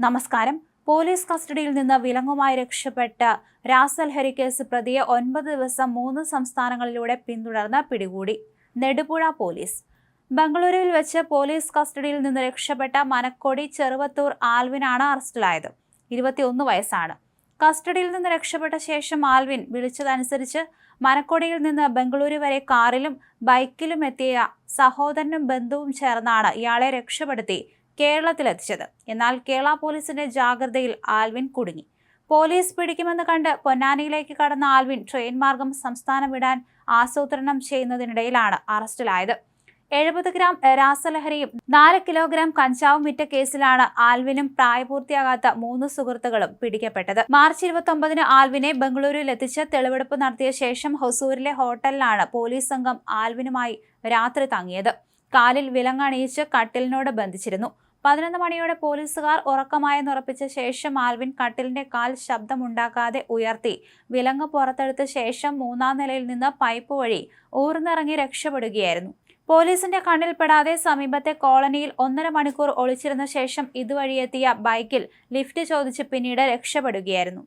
നമസ്കാരം. പോലീസ് കസ്റ്റഡിയിൽ നിന്ന് വിലങ്ങുമായി രക്ഷപ്പെട്ട രാസൽഹരി കേസ് പ്രതിയെ ഒൻപത് ദിവസം മൂന്ന് സംസ്ഥാനങ്ങളിലൂടെ പിന്തുടർന്ന് പിടികൂടി. നെടുപുഴ പോലീസ്. ബംഗളൂരുവിൽ വെച്ച് പോലീസ് കസ്റ്റഡിയിൽ നിന്ന് രക്ഷപ്പെട്ട മനക്കോടി ചെറുവത്തൂർ ആൽവിനാണ് അറസ്റ്റിലായത്. ഇരുപത്തിയൊന്ന് വയസ്സാണ്. കസ്റ്റഡിയിൽ നിന്ന് രക്ഷപ്പെട്ട ശേഷം ആൽവിൻ വിളിച്ചതനുസരിച്ച് മനക്കോടിയിൽ നിന്ന് ബംഗളൂരു വരെ കാറിലും ബൈക്കിലും എത്തിയ സഹോദരനും ബന്ധുവും ചേർന്നാണ് ഇയാളെ രക്ഷപ്പെടുത്തി കേരളത്തിലെത്തിച്ചത്. എന്നാൽ കേരള പോലീസിന്റെ ജാഗ്രതയിൽ ആൽവിൻ കുടുങ്ങി. പോലീസ് പിടിക്കുമെന്ന് കണ്ട് പൊന്നാനിയിലേക്ക് കടന്ന ആൽവിൻ ട്രെയിൻ മാർഗം സംസ്ഥാനം വിടാൻ ആസൂത്രണം ചെയ്യുന്നതിനിടയിലാണ് അറസ്റ്റിലായത്. എഴുപത് ഗ്രാം രാസലഹരിയും നാല് കിലോഗ്രാം കഞ്ചാവും വിറ്റ കേസിലാണ് ആൽവിനും പ്രായപൂർത്തിയാകാത്ത മൂന്ന് സുഹൃത്തുക്കളും പിടിക്കപ്പെട്ടത്. മാർച്ച് ഇരുപത്തി ഒമ്പതിന് ആൽവിനെ ബംഗളൂരുവിൽ എത്തിച്ച് തെളിവെടുപ്പ് നടത്തിയ ശേഷം ഹൊസൂരിലെ ഹോട്ടലിലാണ് പോലീസ് സംഘം ആൽവിനുമായി രാത്രി തങ്ങിയത്. കാലിൽ വിലങ്ങണിയിച്ച് കട്ടിലിനോട് ബന്ധിച്ചിരുന്നു. പതിനൊന്ന് മണിയോടെ പോലീസുകാർ ഉറക്കമായെന്നുറപ്പിച്ച ശേഷം ആൽവിൻ കട്ടിലിന്റെ കാൽ ശബ്ദമുണ്ടാക്കാതെ ഉയർത്തി. വിലങ്ങ് പുറത്തെടുത്ത ശേഷം മൂന്നാം നിലയിൽ നിന്ന് പൈപ്പ് വഴി ഊർന്നിറങ്ങി രക്ഷപ്പെടുകയായിരുന്നു. പോലീസിന്റെ കണ്ണിൽപ്പെടാതെ സമീപത്തെ കോളനിയിൽ ഒന്നര മണിക്കൂർ ഒളിച്ചിരുന്ന ശേഷം ഇതുവഴിയെത്തിയ ബൈക്കിൽ ലിഫ്റ്റ് ചോദിച്ച് പിന്നീട് രക്ഷപ്പെടുകയായിരുന്നു.